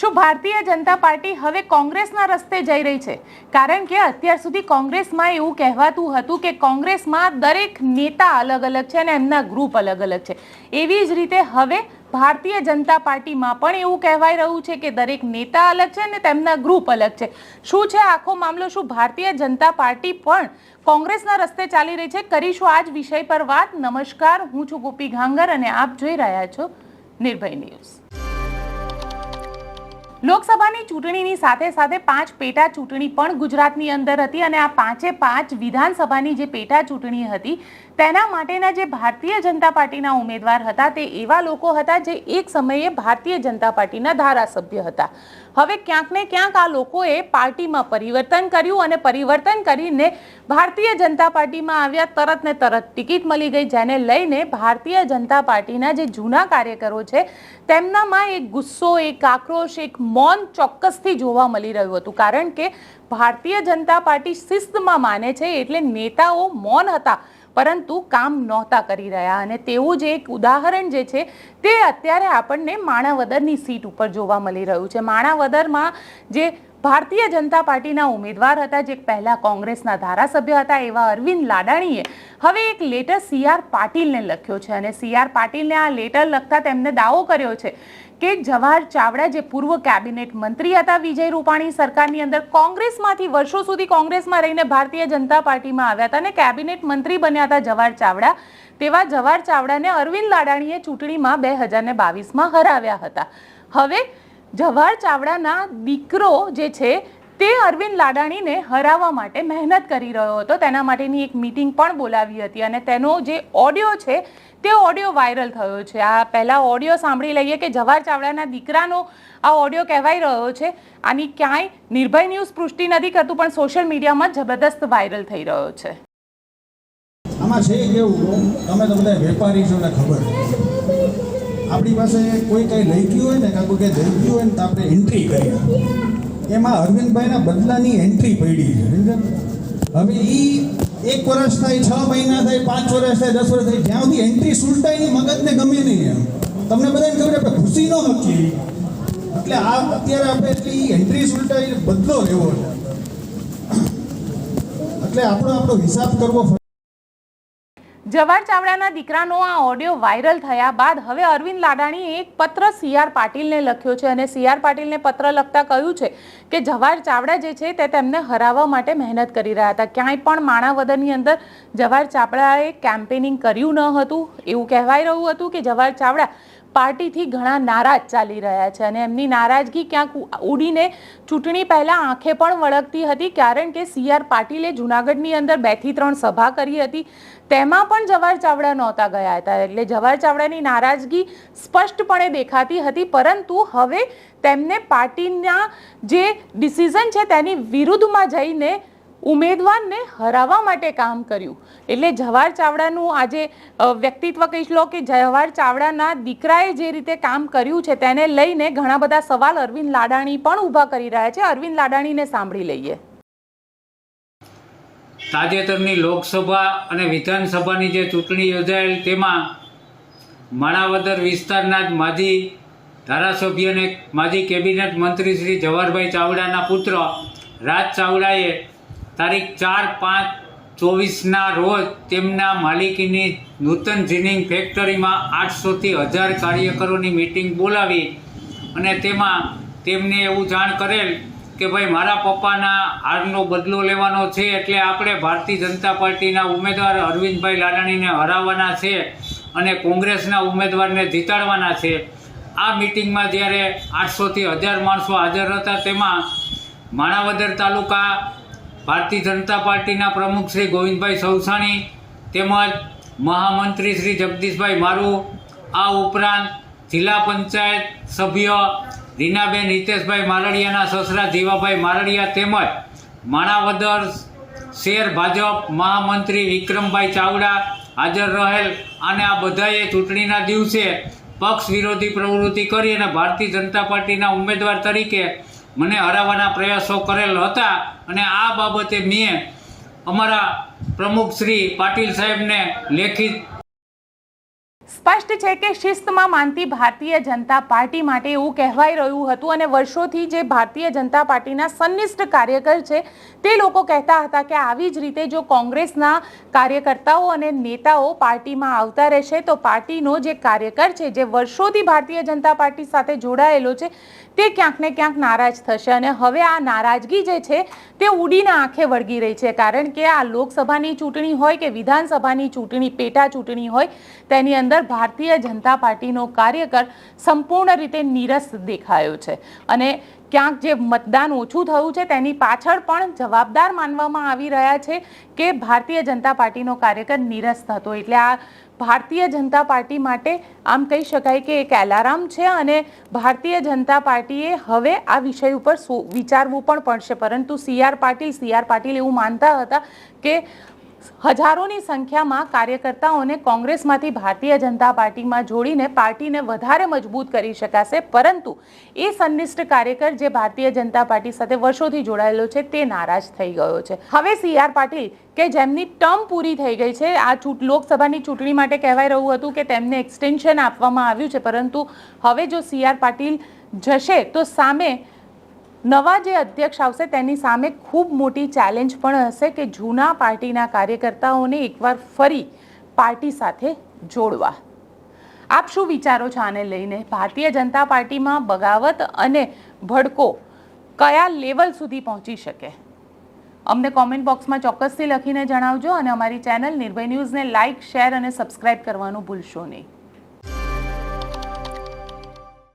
શું ભારતીય જનતા પાર્ટી હવે કોંગ્રેસના રસ્તે જઈ રહી છે? કારણ કે અત્યાર સુધી કોંગ્રેસમાં એવું કહેવાતું હતું કે કોંગ્રેસમાં દરેક નેતા અલગ અલગ છે અને એમના ગ્રુપ અલગ અલગ છે. એવી જ રીતે હવે ભારતીય જનતા પાર્ટીમાં પણ એવું કહેવાય રહ્યું છે કે દરેક નેતા અલગ છે અને તેમના ગ્રુપ અલગ છે. શું છે આખો મામલો? શું ભારતીય જનતા પાર્ટી પણ કોંગ્રેસના રસ્તે ચાલી રહી છે? કરીશું આ જ વિષય પર વાત. નમસ્કાર, હું છું ગોપી ઘાંગર અને આપ જોઈ રહ્યા છો નિર્ભય ન્યૂઝ. લોકસભાની ચૂંટણીની સાથે સાથે પાંચ પેટા ચૂંટણી પણ ગુજરાતની અંદર હતી અને આ પાંચે પાંચ વિધાનસભાની જે પેટા ચૂંટણી હતી, તેના માટેના જે ભારતીય જનતા પાર્ટીના ઉમેદવાર હતા, તે એવા લોકો હતા જે એક સમયે ભારતીય જનતા પાર્ટીના ધારાસભ્ય હતા. હવે ક્યાંક ને ક્યાંક આ લોકોએ પાર્ટીમાં પરિવર્તન કર્યું અને પરિવર્તન કરીને ભારતીય જનતા પાર્ટીમાં આવ્યા, તરત ને તરત ટિકિટ મળી ગઈ, જેને લઈને ભારતીય જનતા પાર્ટીના જે જૂના કાર્યકરો છે, તેમનામાં એક ગુસ્સો, એક આક્રોશ, એક મૌન ચોક્કસથી જોવા મળી રહ્યું હતું. કારણ કે ભારતીય જનતા પાર્ટી શિસ્તમાં માને છે, એટલે નેતાઓ મૌન હતા. પરંતુ કામ નહોતા કરી રહ્યા અને તેવું જ એક ઉદાહરણ જે છે, તે અત્યારે આપણને માણાવદરની સીટ ઉપર જોવા મળી રહ્યું છે. માણાવદરમાં જે ભારતીય જનતા પાર્ટીના ઉમેદવાર હતા, જે પહેલા કોંગ્રેસના ધારાસભ્ય હતા, એવા અરવિંદ લાડાણીએ હવે એક લેટર સી આર પાટીલને લખ્યો છે અને સી આર પાટીલને આ લેટર લખતા તેમને દાવો કર્યો છે કે જવાહર ચાવડા, જે પૂર્વ કેબિનેટ મંત્રી હતા વિજય રૂપાણી સરકારની અંદર, કોંગ્રેસમાંથી વર્ષો સુધી કોંગ્રેસમાં રહીને ભારતીય જનતા પાર્ટીમાં આવ્યા હતા અને કેબિનેટ મંત્રી બન્યા હતા જવાહર ચાવડા, તેવા જવાહર ચાવડાને અરવિંદ લાડાણીએ ચૂંટણીમાં બે હજાર બાવીસમાં હરાવ્યા હતા. હવે જવાહર ચાવડાના દીકરો જે છે, તે અરવિંદ લાડાણીને હરાવવા માટે મહેનત કરી રહ્યો હતો. તેના માટેની એક મીટિંગ પણ બોલાવી હતી અને તેનો જે ઓડિયો છે, તે ઓડિયો વાયરલ થયો છે. આ પહેલાં ઓડિયો સાંભળી લઈએ કે જવાહર ચાવડાના દીકરાનો આ ઓડિયો કહેવાઈ રહ્યો છે. આની ક્યાંય નિર્ભય ન્યૂઝ પુષ્ટિ નથી કરતું પણ સોશિયલ મીડિયામાં જબરદસ્ત વાયરલ થઈ રહ્યો છે. આમાં છે કેવું તમે તો બધા વેપારી છો. ને ખબર આપણી પાસે કોઈ કંઈ લઈ ગયું હોય ને, કાં કોઈ કંઈ દઈ ગયું હોય ને, તો આપણે એન્ટ્રી કરીએ. એમાં અરવિંદભાઈના બદલાની એન્ટ્રી પડી છે હવે એ એક વર્ષ થાય, છ મહિના થાય, પાંચ વર્ષ થાય, દસ વર્ષ થાય, જ્યાં સુધી એન્ટ્રી સુલટાય નહીં મગજને ગમે નહીં એમ. તમને બધાને ખબર આપણે ખુશી ન શકીએ એટલે આ અત્યારે આપણે એટલી એન્ટ્રી સુલટાઈ બદલો લેવો એટલે આપણો આપણો હિસાબ કરવો જવાહર ચાવડાના દીકરાનો આ ઓડિયો વાયરલ થયા બાદ હવે અરવિંદ લાડાણીએ એક પત્ર સી આર પાટીલને લખ્યો છે અને સી આર પાટીલને પત્ર લખતા કહ્યું છે કે જવાહર ચાવડા જે છે તે તેમને હરાવવા માટે મહેનત કરી રહ્યા હતા. ક્યાંય પણ માણાવદરની અંદર જવાહર ચાવડાએ કેમ્પેનિંગ કર્યું ન હતું. એવું કહેવાય રહ્યું હતું કે જવાહર ચાવડા પાર્ટીથી ઘણા નારાજ ચાલી રહ્યા છે અને એમની નારાજગી ક્યાંક ઉડીને ચૂંટણી પહેલાં આંખે પણ વળગતી હતી, કારણ કે સી આર પાટીલે જૂનાગઢની અંદર બેથી ત્રણ સભા કરી હતી. તેમાં પણ જવાહર ચાવડા નહોતા ગયા હતા, એટલે જવાહર ચાવડાની નારાજગી સ્પષ્ટપણે દેખાતી હતી, પરંતુ હવે તેમને પાર્ટીના જે ડિસિઝન છે તેની વિરુદ્ધમાં જઈને ઉમેદવારને હરાવવા માટે કામ કર્યું. એટલે જવાહર ચાવડાનું આજે વ્યક્તિત્વ કહી લો કે જવાહર ચાવડાના દીકરાએ જે રીતે કામ કર્યું છે તેને લઈને ઘણા બધા સવાલ અરવિંદ લાડાણી પણ ઊભા કરી રહ્યા છે. અરવિંદ લાડાણીને સાંભળી લઈએ. તાજેતરની લોકસભા અને વિધાનસભાની જે ચૂંટણી યોજાયેલ તેમાં માણાવદર વિસ્તારના જ માજી ધારાસભ્ય અને માજી કેબિનેટ મંત્રી શ્રી જવાહરભાઈ ચાવડાના પુત્ર રાજ ચાવડાએ તારીખ ચાર પાંચ ચોવીસના રોજ તેમના માલિકીની નૂતન જીનિંગ ફેક્ટરીમાં આઠસોથી હજાર કાર્યકરોની મિટિંગ બોલાવી અને તેમાં તેમને એવું જાણ કરેલ કે ભાઈ, મારા પપ્પાના હારનો બદલો લેવાનો છે એટલે આપણે ભારતીય જનતા પાર્ટીના ઉમેદવાર અરવિંદભાઈ લાડાણીને હરાવવાના છે અને કોંગ્રેસના ઉમેદવારને જીતાડવાના છે. આ મિટિંગમાં જ્યારે આઠસોથી હજાર માણસો હાજર હતા, તેમાં માણાવદર તાલુકા ભારતીય જનતા પાર્ટીના પ્રમુખ શ્રી ગોવિંદભાઈ સૌસાણી તેમજ મહામંત્રી શ્રી જગદીશભાઈ મારુ, આ ઉપરાંત જિલ્લા પંચાયત સભ્ય રીનાબેન હિતેશભાઈ મારડિયાના સસરા જીવાભાઈ મારડિયા તેમજ માણાવદર શેર ભાજપ મહામંત્રી વિક્રમભાઈ ચાવડા હાજર રહેલ. અને આ બધાએ ચૂંટણીના દિવસે પક્ષ વિરોધી પ્રવૃત્તિ કરી અને ભારતીય જનતા પાર્ટીના ઉમેદવાર તરીકે મને હરાવવાના પ્રયાસો કરેલ હતા અને આ બાબતે મેં અમારા પ્રમુખ શ્રી પાટીલ સાહેબને લેખિત સ્પષ્ટ છે કે શિસ્તમાં માનતી ભારતીય જનતા પાર્ટી માટે એવું કહેવાઈ રહ્યું હતું અને વર્ષોથી જે ભારતીય જનતા પાર્ટીના સંનિષ્ઠ કાર્યકર છે, તે લોકો કહેતા હતા કે આવી જ રીતે જો કોંગ્રેસના કાર્યકર્તાઓ અને નેતાઓ પાર્ટીમાં આવતા રહેશે, તો પાર્ટીનો જે કાર્યકર છે, જે વર્ષોથી ભારતીય જનતા પાર્ટી સાથે જોડાયેલો છે, તે ક્યાંક ને ક્યાંક નારાજ થશે. અને હવે આ નારાજગી જે છે, તે ઉડીને આંખે વળગી રહી છે, કારણ કે આ લોકસભાની ચૂંટણી હોય કે વિધાનસભાની ચૂંટણી, પેટા ચૂંટણી હોય, તેની અંદર ભારતીય જનતા પાર્ટીનો કાર્યકર સંપૂર્ણ રીતે નીરસ દેખાયો છે. અને ક્યાંક જે મતદાન ઓછું થયું છે તેની પાછળ પણ જવાબદાર માનવામાં આવી રહ્યા છે કે ભારતીય જનતા પાર્ટીનો કાર્યકર નીરસ થતો. એટલે આ ભારતીય જનતા પાર્ટી માટે આમ કહી શકાય કે એક એલાર્મ છે અને ભારતીય જનતા પાર્ટીએ હવે આ વિષય ઉપર વિચારવું પણ પડશે. પરંતુ C R Patil, C Patil એવું માનતા હતા કે હજારોની સંખ્યામાં કાર્યકર્તાઓને કોંગ્રેસમાંથી ભારતીય જનતા પાર્ટીમાં જોડીને પાર્ટીને વધારે મજબૂત કરી શકાશે. પરંતુ એ સંનિષ્ઠ કાર્યકર જે ભારતીય જનતા પાર્ટી સાથે વર્ષોથી જોડાયેલો છે, તે નારાજ થઈ ગયો છે. હવે સી આર પાટીલ કે જેમની ટર્મ પૂરી થઈ ગઈ છે, આ ચૂંટ, લોકસભાની ચૂંટણી માટે કહેવાય રહ્યું હતું કે તેમને એક્સટેન્શન આપવામાં આવ્યું છે, પરંતુ હવે જો સી આર પાટીલ જશે, તો સામે નવા જે અધ્યક્ષ આવશે, તેની સામે ખૂબ મોટી ચેલેન્જ પણ હશે કે જૂના પાર્ટીના કાર્યકર્તાઓને એકવાર ફરી પાર્ટી સાથે જોડવા. આપ શું વિચારો છો આને લઈને? ભારતીય જનતા પાર્ટીમાં બગાવત અને ભડકો કયા લેવલ સુધી પહોંચી શકે? અમને કોમેન્ટ બોક્સમાં ચોક્કસથી લખીને જણાવજો અને અમારી ચેનલ નિર્ભય ન્યૂઝને લાઇક શેર અને સબસ્ક્રાઇબ કરવાનું ભૂલશો નહીં.